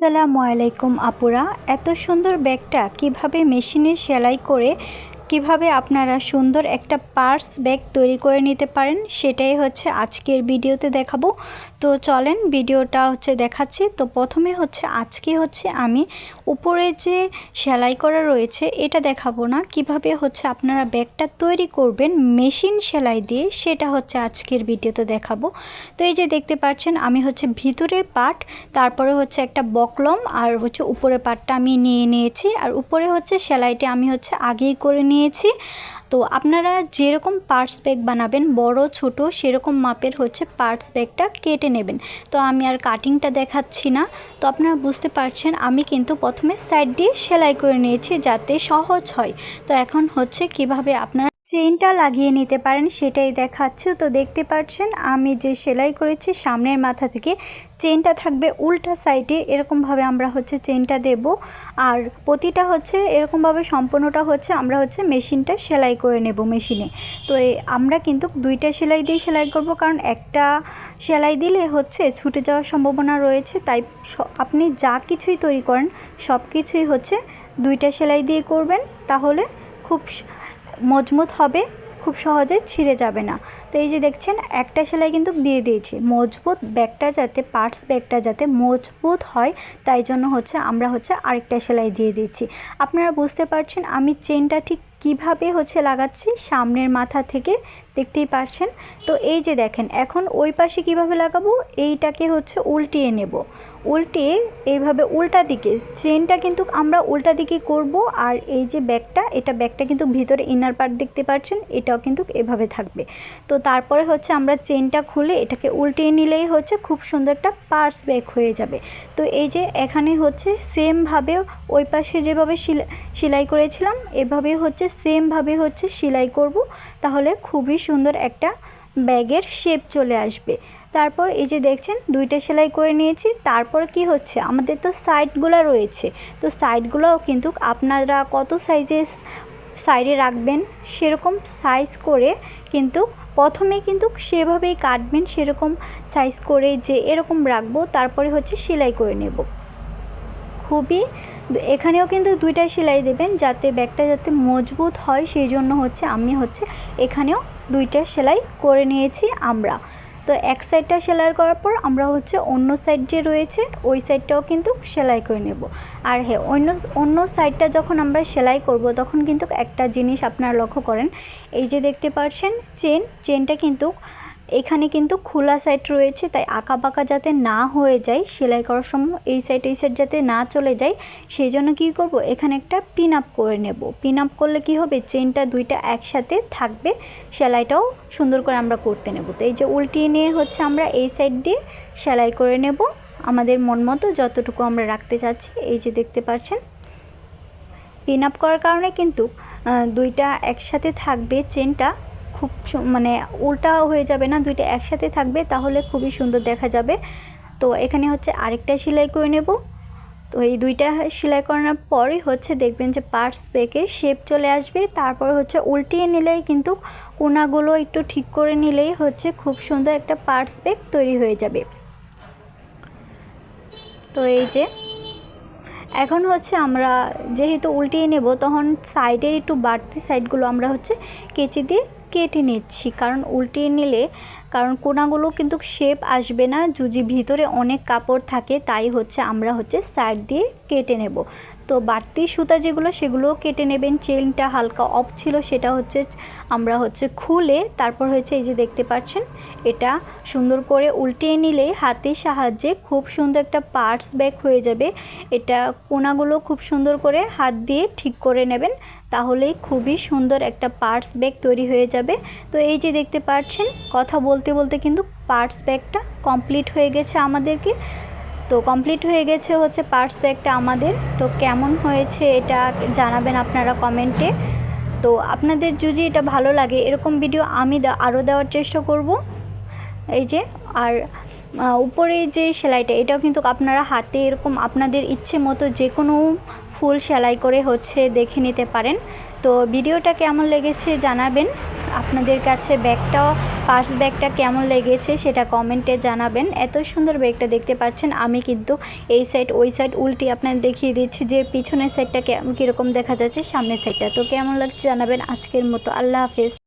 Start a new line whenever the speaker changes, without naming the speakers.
আসসালামু আলাইকুম আপুরা এত সুন্দর ব্যাগটা কীভাবে মেশিনে সেলাই করে কীভাবে আপনারা সুন্দর একটা পার্স ব্যাগ তৈরি করে নিতে পারেন সেটাই হচ্ছে আজকের ভিডিওতে দেখাবো। তো চলেন ভিডিওটা হচ্ছে দেখাচ্ছি। তো প্রথমে হচ্ছে আজকে হচ্ছে আমি উপরে যে সেলাই করা রয়েছে এটা দেখাবো না। কীভাবে হচ্ছে আপনারা ব্যাগটা তৈরি করবেন মেশিন সেলাই দিয়ে সেটা হচ্ছে আজকের ভিডিওতে দেখাবো। তো এই যে দেখতে পাচ্ছেন আমি হচ্ছে ভিতরের পার্ট, তারপরে হচ্ছে একটা বকলম আর হচ্ছে উপরের পার্টটা আমি নিয়ে নিয়েছি। আর উপরে হচ্ছে সেলাইটা আমি হচ্ছে আগেই করে নিয়েছি তো আপনারা যেরকম পার্টস ব্যাগ বানাবেন, বড়, ছোট, সেরকম মাপের হচ্ছে পার্টস ব্যাগটা কেটে নেবেন। তো আমি আর কাটিংটা দেখাচ্ছি না। তো আপনারা বুঝতে পারছেন, আমি কিন্তু প্রথমে সাইড দিয়ে সেলাই করে নিয়েছি যাতে সহজ হয়। তো এখন হচ্ছে কীভাবে আপনারা চেইনটা লাগিয়ে নিতে পারেন, সেটাই দেখাচ্ছি। তো দেখতে পাচ্ছেন, আমি যে সেলাই করেছি, সামনের মাথা থেকে চেনটা থাকবে উল্টা সাইডে। এরকমভাবে আমরা হচ্ছে চেনটা দেব। আর প্রতিটা হচ্ছে, এরকমভাবে সম্পূর্ণটা হচ্ছে, আমরা হচ্ছে মেশিনটা সেলাই করে নেব মেশিনে। তো আমরা কিন্তু দুইটা সেলাই দিয়ে সেলাই করব, কারণ একটা সেলাই দিলে হচ্ছে ছুটে যাওয়ার সম্ভাবনা রয়েছে। তাই আপনি যা কিছুই তৈরি করেন সব কিছুই হচ্ছে দুইটা সেলাই দিয়ে করবেন। তাহলে খুব মজবুত হবে, খুব সহজে ছিঁড়ে যাবে না। তো এই যে দেখছেন, একটা সেলাই কিন্তু দিয়ে দিয়েছি। মজবুত ব্যাগটা যাতে, পার্টস ব্যাগটা যাতে মজবুত হয়, তাই জন্য হচ্ছে আমরা হচ্ছে আরেকটা সেলাই দিয়ে দিচ্ছি আপনারা বুঝতে পারছেন আমি চেনটা ঠিক কীভাবে হচ্ছে লাগাচ্ছি? সামনের মাথা থেকে দেখতেই পারছেন। তো এই যে দেখেন, এখন ওই পাশে কীভাবে লাগাবো? এইটাকে হচ্ছে উল্টিয়ে নেব। উল্টিয়ে এইভাবে উল্টা দিকে, চেনটা কিন্তু আমরা উল্টা দিকে করব আর এই যে ব্যাগটা, এটা ব্যাগটা কিন্তু ভিতরে ইনার পার্ট দেখতে পাচ্ছেন, এটাও কিন্তু এভাবে থাকবে। তো তারপরে হচ্ছে আমরা চেনটা খুলে এটাকে উল্টিয়ে নিলেই হচ্ছে খুব সুন্দর একটা পার্স ব্যাগ হয়ে যাবে। তো এই যে এখানে হচ্ছে সেমভাবে ওই পাশে যেভাবে সেলাই করেছিলাম, এভাবে হচ্ছে সেমভাবে হচ্ছে সেলাই করব। তাহলে খুবই সুন্দর একটা ব্যাগের শেপ চলে আসবে। তারপর এই যে দেখছেন, দুইটা সেলাই করে নিয়েছি। তারপর কি হচ্ছে? আমাদের তো সাইডগুলো রয়েছে। তো সাইডগুলোও কিন্তু আপনারা কত সাইজে সাইডে রাখবেন, সেরকম সাইজ করে কিন্তু প্রথমে কিন্তু সেভাবেই কাটবেন, সেরকম সাইজ করে যে এরকম রাখব, তারপরে হচ্ছে সেলাই করে নেব। খুবই এখানেও কিন্তু দুইটা সেলাই দেবেন, যাতে ব্যাগটা যাতে মজবুত হয়, সেই জন্য হচ্ছে আমি হচ্ছে এখানেও দুইটা সেলাই করে নিয়েছি আমরা। তো এক সাইডটা সেলাই করার পর আমরা হচ্ছে অন্য সাইড যে রয়েছে, ওই সাইডটাও কিন্তু সেলাই করে নেব। আর হ্যাঁ অন্য অন্য সাইডটা যখন আমরা সেলাই করব, তখন কিন্তু একটা জিনিস আপনারা লক্ষ্য করেন। এই যে দেখতে পাচ্ছেন, চেন, চেনটা কিন্তু এখানে কিন্তু খোলা সাইড রয়েছে, তাই আঁকা বাঁকা যাতে না হয়ে যায়, সেলাই করার সময় এই সাইড এই সাইড যাতে না চলে যায়, সেই জন্য কী করব, এখানে একটা পিন আপ করে নেব। পিন আপ করলে কি হবে চেনটা দুইটা একসাথে থাকবে, সেলাইটাও সুন্দর করে আমরা করতে নেব। তো এই যে উল্টিয়ে নিয়ে হচ্ছে আমরা এই সাইড দিয়ে সেলাই করে নেব। আমাদের মন মতো যতটুকু আমরা রাখতে চাচ্ছি, এই যে দেখতে পাচ্ছেন। পিন আপ করার কারণে কিন্তু দুইটা একসাথে থাকবে চেনটা খুব মানে উল্টা হয়ে যাবে না, দুইটা একসাথে থাকবে, তাহলে খুবই সুন্দর দেখা যাবে। তো এখানে হচ্ছে আরেকটা সেলাই করে নেব। তো এই দুইটা সেলাই করানোর পরই হচ্ছে দেখবেন যে পার্টস বেকের শেপ চলে আসবে, তারপর হচ্ছে উল্টিয়ে নিলেই কিন্তু কোনাগুলো একটু ঠিক করে নিলেই হচ্ছে খুব সুন্দর একটা পার্টস বেক তৈরি হয়ে যাবে। তো এই যে, এখন হচ্ছে আমরা যেহেতু উল্টিয়ে নেব, তখন সাইডের একটু বাড়তি সাইডগুলো আমরা হচ্ছে কেচি দিয়ে কেটে নিচ্ছি, কারণ উল্টিয়ে নিলে, কারণ কোনাগুলো কিন্তু শেপ আসবে না, যদি ভিতরে অনেক কাপড় থাকে, তাই হচ্ছে আমরা হচ্ছে সাইড দিয়ে কেটে নেব। তো বাড়তি সুতা যেগুলো, সেগুলোও কেটে নেবেন। চেনটা হালকা অফ ছিল, সেটা হচ্ছে আমরা হচ্ছে খুলে, তারপর হচ্ছে এই যে দেখতে পাচ্ছেন, এটা সুন্দর করে উল্টিয়ে নিলে হাতের সাহায্যে খুব সুন্দর একটা পার্টস ব্যাগ হয়ে যাবে। এটা কোনাগুলো খুব সুন্দর করে হাত দিয়ে ঠিক করে নেবেন তাহলেই খুবই সুন্দর একটা পার্টস ব্যাগ তৈরি হয়ে যাবে। তো এই যে দেখতে পাচ্ছেন, কথা বলতে বলতে কিন্তু পার্টস ব্যাগটা কমপ্লিট হয়ে গেছে আমাদেরকে। তো কমপ্লিট হয়ে গেছে হচ্ছে পার্টস ব্যাগটা আমাদের। তো কেমন হয়েছে এটা জানাবেন আপনারা কমেন্টে তো আপনাদের যদি এটা ভালো লাগে, এরকম ভিডিও আমি আরও দেওয়ার চেষ্টা করব। এই যে, আর উপরে যে সেলাইটা, এটাও কিন্তু আপনারা হাতে এরকম আপনাদের ইচ্ছে মতো যে কোনো ফুল সেলাই করে হচ্ছে দেখে নিতে পারেন। তো ভিডিওটা কেমন লেগেছে জানাবেন। আপনাদের কাছে ব্যাগটাও পার্স ব্যাগটা কেমন লেগেছে সেটা কমেন্টে জানাবেন। এত সুন্দর ব্যাগটা দেখতে পাচ্ছেন, আমি কিন্তু এই সাইড, ওই সাইড উল্টি আপনাদের দেখিয়ে দিচ্ছি যে পিছনের সাইডটা কীরকম দেখা যাচ্ছে, সামনের সাইডটা। তো কেমন লাগছে জানাবেন আজকের মতো। আল্লাহ হাফেজ।